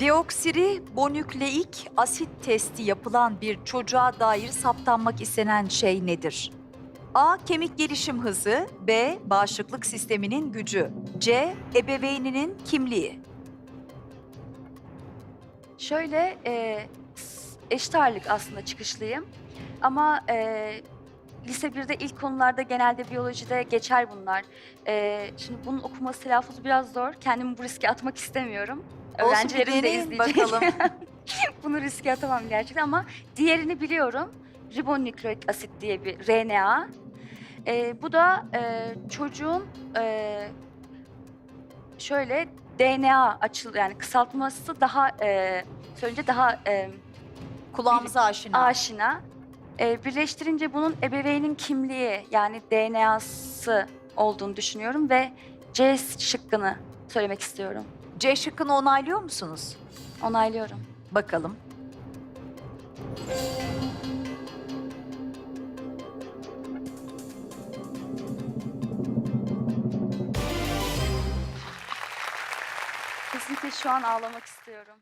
Deoksiri bonükleik asit testi yapılan bir çocuğa dair saptanmak istenen şey nedir? A. Kemik gelişim hızı B. Bağışıklık sisteminin gücü C. Ebeveyninin kimliği Şöyle e, eşit ağırlık aslında çıkışlıyım. Ama e, lise 1'de ilk konularda genelde biyolojide geçer bunlar. E, şimdi bunun okuması telaffuzu biraz zor. Kendimi bu riske atmak istemiyorum. Olsun, Öğrencilerim de deneyin izleyecek. bakalım. Bunu riske atamam gerçekten ama diğerini biliyorum. Ribonükleik asit diye bir RNA. E, bu da e, çocuğun e, şöyle DNA açıl yani kısaltması daha e, söyleyince daha e, Kulağımıza aşina. aşina. E, birleştirince bunun ebeveynin kimliği yani DNA'sı olduğunu düşünüyorum ve C şıkkını söylemek istiyorum. C şıkkını onaylıyor musunuz? Onaylıyorum. Bakalım. Kesinlikle şu an ağlamak istiyorum.